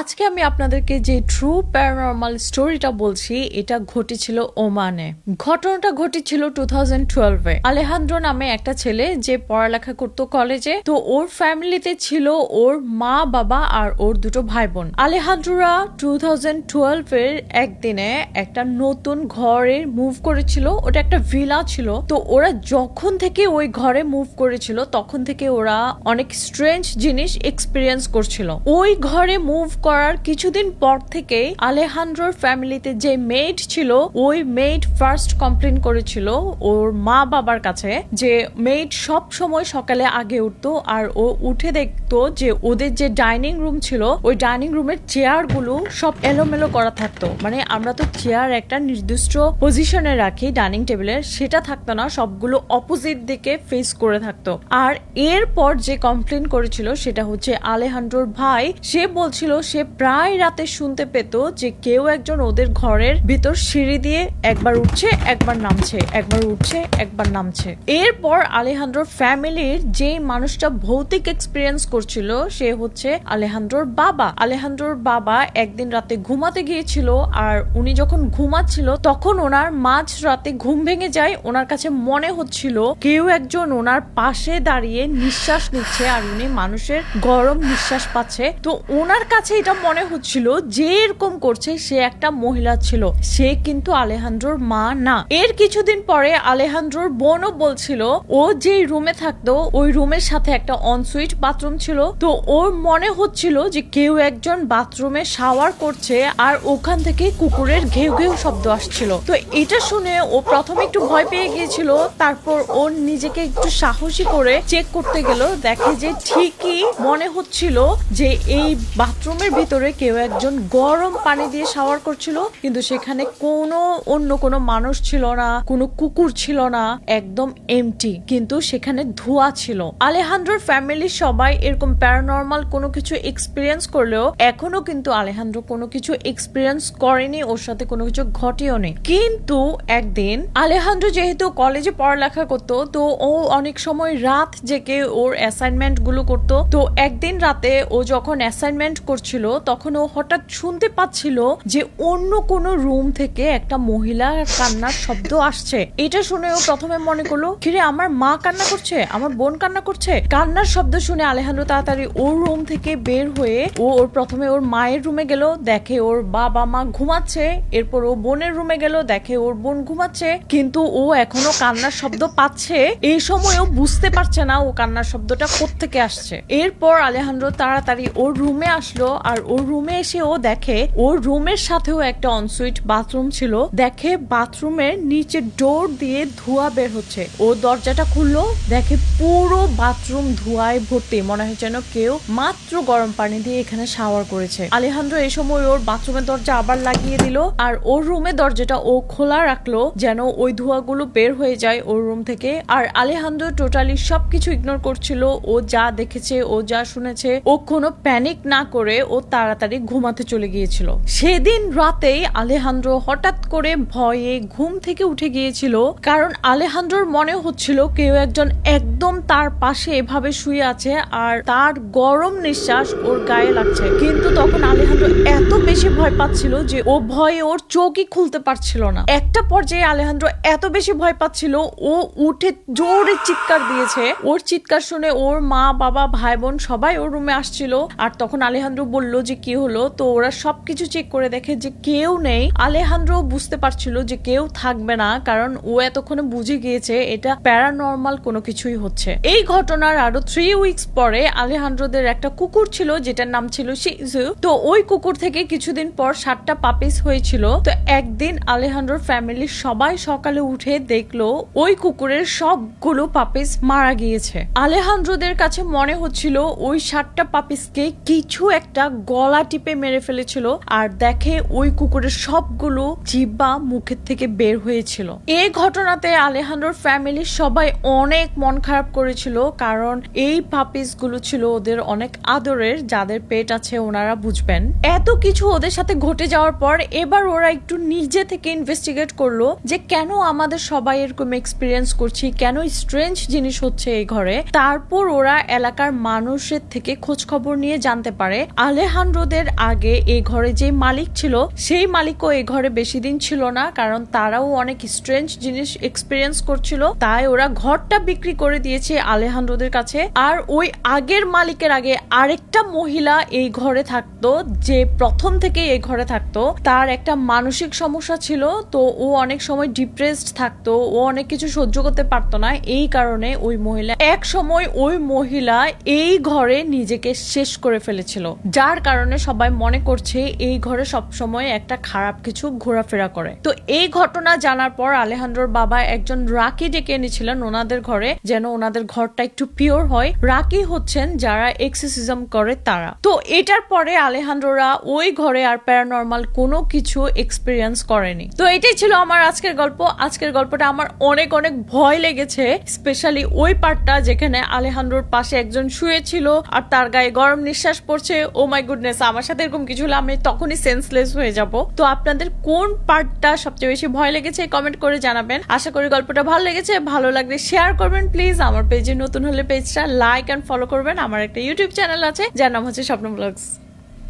আজকে আমি আপনাদেরকে যে ট্রু প্যারানর্মাল স্টোরিটা বলছি, এটা ঘটেছিল ওমানে। ঘটনাটা ঘটেছিল টু থাউজেন্ড টুয়েলভে আলেহান্দ্রো নামে একটা ছেলে যে পড়ালেখা করতো কলেজে তো ওর ফ্যামিলিতে ছিল ওর মা, বাবা আর ওর দুটো ভাই বোন আলেহান্দ্রোরা টু থাউজেন্ড টুয়েলভের একদিনে একটা নতুন ঘরে মুভ করেছিল, ওটা একটা ভিলা ছিল। তো ওরা যখন থেকে ওই ঘরে মুভ করেছিল, তখন থেকে ওরা অনেক স্ট্রেঞ্জ জিনিস এক্সপিরিয়েন্স করছিল। ওই ঘরে মুভ করার কিছুদিন পর থেকে আলেহান্দ্রোর ফ্যামিলিতে যে মেড ছিল, ওই মেড ফার্স্ট কমপ্লেন করেছিল ওর মা বাবার কাছে যে মেড সব সময় সকালে আগে উঠতো আর ও উঠে দেখতো যে ওদের যে ডাইনিং রুম ছিল, ওই ডাইনিং রুমের চেয়ারগুলো সব এলোমেলো করা থাকতো। মানে আমরা তো চেয়ার একটা নির্দিষ্ট পজিশনে রাখি, ডাইনিং টেবিলের সেটা থাকতো না, সবগুলো অপোজিট দিকে ফেস করে থাকতো। আর এরপর যে কমপ্লেন করেছিল, সেটা হচ্ছে আলেহান্ড্রোর ভাই, সে বলছিল সে প্রায় রাতে শুনতে পেত যে কেউ একজন ওদের ঘরের ভিতর সিঁড়ি দিয়ে একবার উঠছে, একবার নামছে, একবার উঠছে, একবার নামছে। এরপর আলেহান্দ্রোর ফ্যামিলির যে মানুষটা ভৌতিক এক্সপিরিয়েন্স করছিল, সে হচ্ছে আলেহান্দ্রোর বাবা। আলেহান্দ্রোর বাবা একদিন রাতে ঘুমাতে গিয়েছিল আর উনি যখন ঘুমাচ্ছিল, তখন ওনার মাঝ রাতে ঘুম ভেঙে যায়। ওনার কাছে মনে হচ্ছিল কেউ একজন ওনার পাশে দাঁড়িয়ে নিঃশ্বাস নিচ্ছে আর উনি মানুষের গরম নিঃশ্বাস পাচ্ছে। তো ওনার কাছে এটা মনে হচ্ছিল যে এরকম করছে সে একটা মহিলা ছিল। সে কিন্তু আলেহান্দ্রোর মা না। এর কিছুদিন পরে আলেহান্দ্রোর বোনও বলছিল, ও যে রুমে থাকতো, ওই রুমের সাথে একটা অনসুইট বাথরুম ছিল। তো ওর মনে হচ্ছিল যে কেউ একজন বাথরুমে শাওয়ার করছে আর ওখান থেকে কুকুরের ঘেউ ঘেউ শব্দ আসছিল। তো এটা শুনে ও প্রথমে একটু ভয় পেয়ে গিয়েছিল, তারপর ও নিজেকে একটু সাহসী করে চেক করতে গেল। দেখে যে ঠিকই মনে হচ্ছিল যে এই বাথরুমের ভিতরে কেউ একজন গরম পানি দিয়ে শাওয়ার করছিল, কিন্তু সেখানে কোনো অন্য কোনো মানুষ ছিল না, কোনো কুকুর ছিল না, একদম এমটি কিন্তু সেখানে ধোঁয়া ছিল। আলেহান্দ্রোর ফ্যামিলির সবাই এরকম প্যারানর্মাল কোনো কিছু এক্সপিরিয়েন্স করলেও এখনও কিন্তু আলেহান্দ্রো কোনো কিছু এক্সপিরিয়েন্স করেনি, ওর সাথে কোনো কিছু ঘটেও নেই। কিন্তু একদিন আলেহান্দ্রো যেহেতু কলেজে পড়ালেখা করতো, তো ও অনেক সময় রাত জেগে ওর অ্যাসাইনমেন্টগুলো করতো। তো একদিন রাতে ও যখন অ্যাসাইনমেন্ট করছিল তখন ও হঠাৎ শুনতে পাচ্ছিল যে অন্য কোনো রুম থেকে একটা মহিলা কান্নার শব্দ আসছে। এটা শুনে ও প্রথমে মনে করল, কিরে, আমার মা কান্না করছে? আমার বোন কান্না করছে? কান্নার শব্দ শুনে আলেহান্দ্র তাড়াতাড়ি ওর রুম থেকে বের হয়ে ও ওর প্রথমে ওর মায়ের রুমে গেল, দেখে ওর বাবা মা ঘুমাচ্ছে। এরপর ও বোনের রুমে গেল, দেখে ওর বোন ঘুমাচ্ছে। কিন্তু ও এখনও কান্নার শব্দ পাচ্ছে। এই সময় ও বুঝতে পারছে না ও কান্নার শব্দটা কোত্থেকে আসছে। এরপর আলেহান্দ্র তাড়াতাড়ি ওর রুমে আসলো। আর ওর রুমে এসে ও দেখে, ওর রুমের সাথেও একটা অনসুইট বাথরুম ছিল। দেখে বাথরুমের নিচে ডোর দিয়ে ধোঁয়া বের হচ্ছে। ও দরজাটা খুললো, দেখে পুরো বাথরুম ধোঁয়ায় ভর্তি। মনে হয় যেন কেউ মাত্র গরম পানি দিয়ে এখানে শাওয়ার করেছে। আলেহান্দ্র এই সময় ওর বাথরুমের দরজা আবার লাগিয়ে দিল আর ওর রুমের দরজাটা ও খোলা রাখল যেন ওই ধোঁয়াগুলো বের হয়ে যায় ওর রুম থেকে। আর আলেহান্দ্র টোটালি সবকিছু ইগনোর করছিল। ও যা দেখেছে, ও যা শুনেছে, ও কোনো প্যানিক না করে ও তাড়াতাড়ি ঘুমাতে চলে গিয়েছিল। সেদিন রাতেই আলেহান্দ্র হঠাৎ করে ভয়ে ঘুম থেকে উঠে গিয়েছিল, কারণ আলেহান্দ্রর মনে হচ্ছিল কেউ একজন একদম তার পাশে এভাবে শুয়ে আছে আর তার গরম নিঃশ্বাস ওর গায়ে লাগছে। কিন্তু তখন আলেহান্দ্র এত বেশি ভয় পাচ্ছিল যে ও ভয়ে ওর চোখই খুলতে পারছিল না। একটা পর্যায়ে আলেহান্দ্র এত বেশি ভয় পাচ্ছিল, ও উঠে জোরে চিৎকার দিয়েছে। ওর চিৎকার শুনে ওর মা, বাবা, ভাই, বোন সবাই ওর রুমে আসছিল আর তখন আলেহান্দ্র বলল যে কি হলো, তো ওরা সবকিছু চেক করে দেখে যে কেউ নেই। আলেহান্দ্র বুঝতে পারছিল যে কেউ থাকবে না, কারণ ও এতক্ষণে বুঝে গিয়েছে এটা প্যারানর্মাল কোনো কিছুই হচ্ছে। এই ঘটনার আরও থ্রি উইকস পরে আলেহান্দ্রদের একটা কুকুর ছিল, যেটার নাম ছিল শিজু। তো ওই কুকুর থেকে কিছুদিন পর সাতটা পাপিস হয়েছিল। তো একদিন আলেহান্দ্রর ফ্যামিলির সবাই সকালে উঠে দেখল ওই কুকুরের সবগুলো পাপিস মারা গিয়েছে। আলেহান্দ্রদের কাছে মনে হচ্ছিল ওই সাতটা পাপিসকে কিছু একটা গলা টিপে মেরে ফেলেছিল আর দেখে ওই কুকুরের সবগুলো জিব্বা মুখের থেকে বের হয়েছিল। এই ঘটনাতে আলেহান্দ্রর ফ্যামিলি সবাই অনেক মন খারাপ করেছিল কারণ এই পাপিসগুলো ছিল ওদের অনেক আদরের, যাদের পেট আছে ওনারা বুঝবেন। এত কিছু ওদের সাথে ঘটে যাওয়ার পর এবার ওরা একটু নিজে থেকে ইনভেস্টিগেট করল যে কেন আমাদের সবাই এরকম এক্সপিরিয়েন্স করছি, কেন স্ট্রেঞ্জ জিনিস হচ্ছে এই ঘরে। তারপর ওরা এলাকার মানুষের থেকে খোঁজ খবর নিয়ে জানতে পারে। আলেহান্দ্রোদের আগে এই ঘরে যে মালিক ছিল, সেই মালিকও এই ঘরে বেশি দিন ছিল না, কারণ তারাও অনেক স্ট্রেঞ্জ জিনিস এক্সপিরিয়েন্স করছিল। তাই ওরা ঘরটা বিক্রি করে দিয়েছে আলেহান্দ্রোদের কাছে। আর ওই আগের মালিকের আগে আরেকটা মহিলা এই ঘরে থাকতো, যে প্রথম থেকে এই ঘরে থাকতো। তার একটা মানসিক সমস্যা ছিল, তো ও অনেক সময় ডিপ্রেসড থাকতো, ও অনেক কিছু সহ্য করতে পারতো না। এই কারণে ওই মহিলা, এক সময় ওই মহিলা এই ঘরে নিজেকে শেষ করে ফেলেছিল। যার কারণে সবাই মনে করছে এই ঘরে সব সময় একটা খারাপ কিছু ঘোরাফেরা করে। তো এই ঘটনা জানার পর আলেহান্দ্রর বাবা একজন রাকি ডেকে এনেছিলেন ওনাদের ঘরে, যেন ওনাদের ঘরটা একটু পিওর হয়। রাকি হচ্ছেন যারা এক্সেসিজম করে তারা। তো এটার পরে আলেহান্দ্ররা ওই ঘরে আর প্যারানর্মাল কোনো কিছু এক্সপিরিয়েন্স করেনি। তো এটাই ছিল আমার আজকের গল্প। আজকের গল্পটা আমার অনেক অনেক ভয় লেগেছে, স্পেশালি ওই পার্টটা যেখানে আলেহান্দ্রোর পাশে একজন শুয়েছিল আর তার গায়ে গরম নিঃশ্বাস পড়ছে। ও মাই গুডনেস আমার সাথে এরকম কিছু হলে আমি তখনই সেন্সলেস হয়ে যাব। তো আপনাদের কোন পার্টটা সবচেয়ে বেশি ভয় লেগেছে কমেন্ট করে জানাবেন। আশা করি গল্পটা ভালো লেগেছে, ভালো লাগলে শেয়ার করবেন প্লিজ আমার পেজে নতুন হলে পেজটা লাইক অ্যান্ড ফলো করবেন। আমার একটা ইউটিউব চ্যানেল আছে, যার নাম হচ্ছে স্বপ্ন ব্লগস